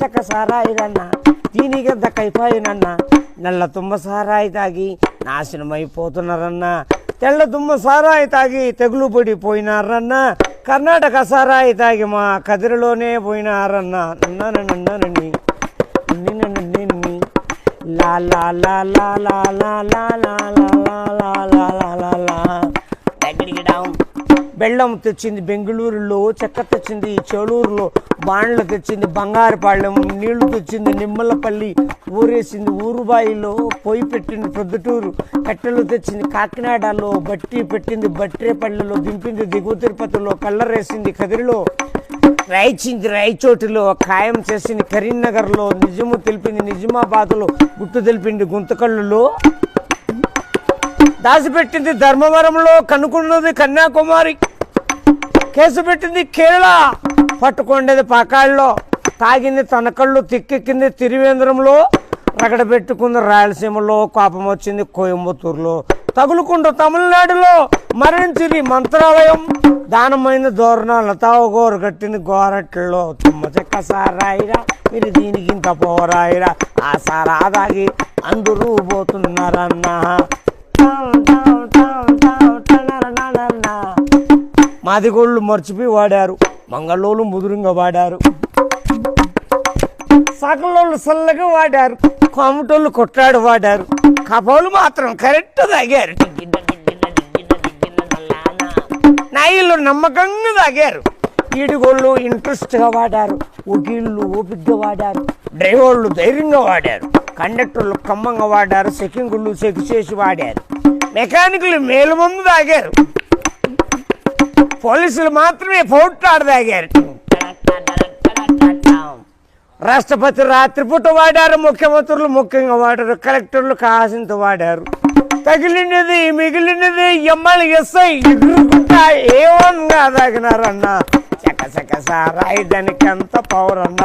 చక్క సారాయిరన్న దీనికి దక్కైపోయినన్న నల్ల తుమ్మ సారాయి తాగి నాశనమైపోతున్నారన్న తెల్ల తుమ్మ సారాయి తాగి తెగులు పడిపోయినారన్న కర్ణాటక సారాయి తాగి మా కదిరిలోనే పోయినారన్న నన్ననన్ననని లా లా లా లా లా లా లా లా లా లా లా లా లా బెల్లం తెచ్చింది బెంగళూరులో చెక్క తెచ్చింది చెలూరులో బాండ్లు తెచ్చింది బంగారుపాళ్యం నీళ్ళు తెచ్చింది నిమ్మలపల్లి ఊరేసింది ఊరుబాయిలో పొయ్యి పెట్టింది ప్రొద్దుటూరు కట్టెలు తెచ్చింది కాకినాడలో బట్టి పెట్టింది బట్రేపల్లిలో దింపింది దిగువ తిరుపతిలో కళ్ళరేసింది కదిరిలో రాయిచింది రాయచోటిలో ఖాయం చేసింది కరీంనగర్లో నిజము తెలిపింది నిజామాబాద్లో గుట్టు తెలిపింది గుంతకల్లులో. దాచిపెట్టింది ధర్మవరంలో కనుక్కున్నది కన్యాకుమారి. కేసు పెట్టింది కేరళ. పట్టుకొండేది పాకాళ్ళలో తాగింది తనకళ్ళు తిక్కెక్కింది తిరువేంద్రంలో రగడ పెట్టుకుంది రాయలసీమలో కోపం వచ్చింది కోయంబత్తూరులో. తగులుకుంటూ తమిళనాడులో మరణించింది మంత్రాలయం. దానమైన దోరణ లతావగోరు కట్టింది గోరట్లలో తుమ్మ చెక్క సారాయిరా మీరు దీనికి ఇంత పోరాయిరా. ఆ సారా దాగి అందరూ పోతున్నారన్నా మాదిగోళ్ళు మర్చిపోయి వాడారు. మంగళోళ్ళు ముదురుగా వాడారు. సకలోళ్ళు సల్లగా వాడారు. కొమటోళ్ళు కొట్టాడు వాడారు. కపోలు మాత్రం కరెక్ట్ తాగారు. నాయిలు నమ్మకంగా తాగారు. ఈడుగోళ్ళు ఇంట్రెస్ట్గా వాడారు. వకీళ్ళు ఓపిగ్గా వాడారు. డ్రైవర్లు ధైర్యంగా వాడారు. కండక్టర్లు కమ్మంగా వాడారు. సెకింగుళ్ళు చెక్ చేసి వాడారు. మెకానికులు మేలు ముందు తాగారు. పోలీసులు మాత్రమే పోట్లాడదాగారు రాష్ట్రపతి రాత్రిపూట వాడారు ముఖ్యమంత్రులు ముఖ్యంగా వాడారు కలెక్టర్లు కాసింత వాడారు తగిలినది మిగిలినది ఎమ్మెల్యే ఎస్ఐ ఎగురుకుంటా ఏమన్నా తాగినారన్న చక చక్క సారాయి దానికి ఎంత పౌరన్న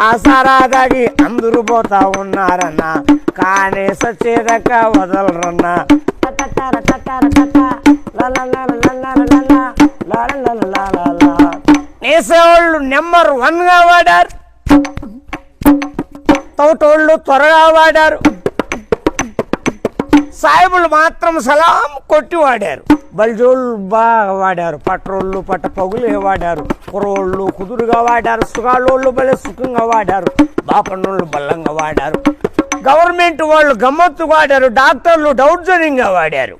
ఆ సారా దాగి అందరూ పోతా ఉన్నారన్న కానీ సచ్చేదాకా వదలరన్న నేసేవాళ్ళు నెంబర్ వన్గా వాడారు. తోటోళ్ళు త్వరగా వాడారు. సాయిబులు మాత్రం సలాం కొట్టి వాడారు. బల్జోళ్ళు బాగా వాడారు. పట్రోళ్ళు పట్ట పగులే వాడారు. కురోళ్ళు కుదురుగా వాడారు. సుగాళ్ళోళ్ళు భలే సుఖంగా వాడారు. బాపన్నోళ్ళు బల్లంగా వాడారు. గవర్నమెంట్ వాళ్ళు గమ్మత్తు వాడారు. డాక్టర్లు దౌర్జన్యంగా వాడారు.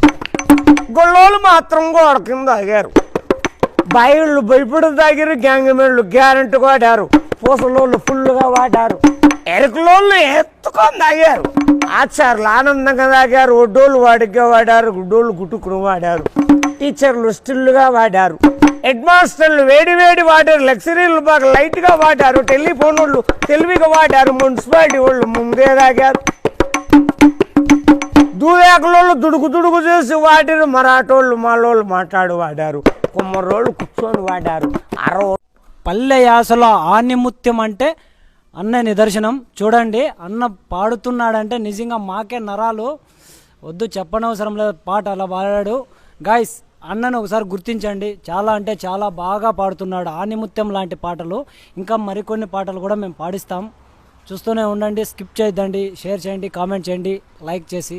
గొల్లోళ్ళు మాత్రం గోడ కింద ఆగారు. బాయిళ్ళు భయపడి గ్యాంగ్ గ్యాంగమేళ్ళు గ్యారెంటీ వాడారు. పూసలోళ్ళు ఫుల్గా వాడారు. ఎరుకలోళ్ళు ఎత్తుకొని తాగారు. ఆచార్యులు ఆనందంగా తాగారు. ఒడ్డోళ్ళు వాడిగా వాడారు. గుడ్డోళ్ళు గుట్టుకుని వాడారు. టీచర్లు స్టిల్గా వాడారు. హెడ్ మాస్టర్లు వేడి వేడి వాడారు. లగ్జరీలు బాగా లైట్గా వాడారు. టెలిఫోన్ వాళ్ళు తెలివిగా వాడారు. మున్సిపాలిటీ వాళ్ళు ముందే తాగారు. దూవేకలోళ్ళు దుడుకు దుడుకు చేసి వాటిని మరాఠోళ్ళు మాలోళ్ళు మాట్లాడు వాడారు. కుమ్మరోళ్ళు కూర్చొని వాడారు. అరవ పల్లె యాసలో ఆనిముత్యం అంటే అన్న నిదర్శనం. చూడండి అన్న పాడుతున్నాడంటే నిజంగా మాకే నరాలు. వద్దు చెప్పనవసరం లేదు. పాట అలా పాడాడు. గాయస్ అన్నను ఒకసారి గుర్తించండి. చాలా అంటే చాలా బాగా పాడుతున్నాడు ఆనిముత్యం లాంటి పాటలు. ఇంకా మరికొన్ని పాటలు కూడా మేము పాడిస్తాం. చూస్తూనే ఉండండి స్కిప్ చేయొద్దండి. షేర్ చేయండి కామెంట్ చేయండి లైక్ చేసి.